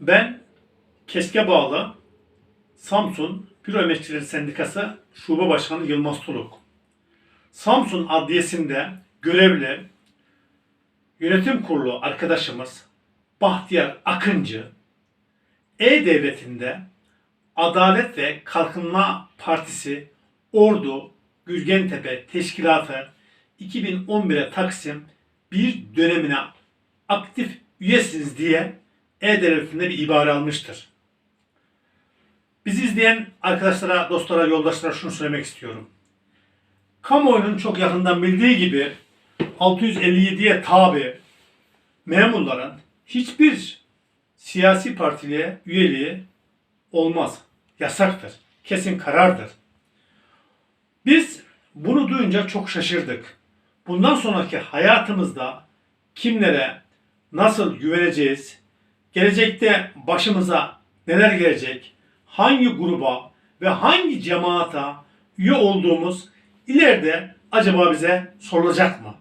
Ben Keske bağlı Samsun Büro Emekçileri Sendikası Şube Başkanı Yılmaz Tuluk. Samsun Adliyesi'nde görevli yönetim kurulu arkadaşımız Bahtiyar Akıncı E-Devleti'nde Adalet ve Kalkınma Partisi Ordu Gürgentepe Teşkilatı 2011'e Taksim bir dönemine aktif üyesiniz diye E-Devleti'nde bir ibare almıştır. Bizi izleyen arkadaşlara, dostlara, yoldaşlara şunu söylemek istiyorum. Kamuoyunun çok yakından bildiği gibi 657'ye tabi memurların hiçbir siyasi partiliğe üyeliği olmaz. Yasaktır. Kesin karardır. Biz bunu duyunca çok şaşırdık. Bundan sonraki hayatımızda kimlere nasıl güveneceğiz? Gelecekte başımıza neler gelecek? Hangi gruba ve hangi cemaata üye olduğumuz ileride acaba bize sorulacak mı?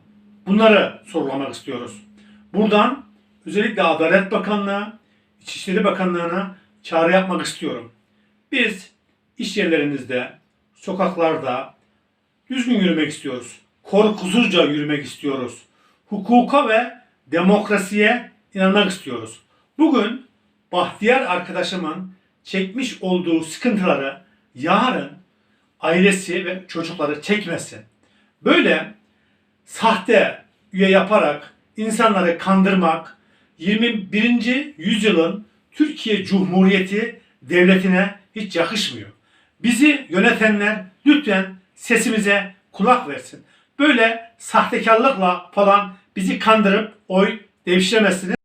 Bunları sorulamak istiyoruz. Buradan özellikle Adalet Bakanlığı, İçişleri Bakanlığı'na çağrı yapmak istiyorum. Biz iş yerlerimizde, sokaklarda düzgün yürümek istiyoruz. Korkusuzca yürümek istiyoruz. Hukuka ve demokrasiye inanmak istiyoruz. Bugün Bahtiyar arkadaşımın çekmiş olduğu sıkıntıları yarın ailesi ve çocukları çekmesin. Böyle sahte üye yaparak insanları kandırmak 21. yüzyılın Türkiye Cumhuriyeti devletine hiç yakışmıyor. Bizi yönetenler lütfen sesimize kulak versin. Böyle sahtekarlıkla falan bizi kandırıp oy devşiremezsiniz.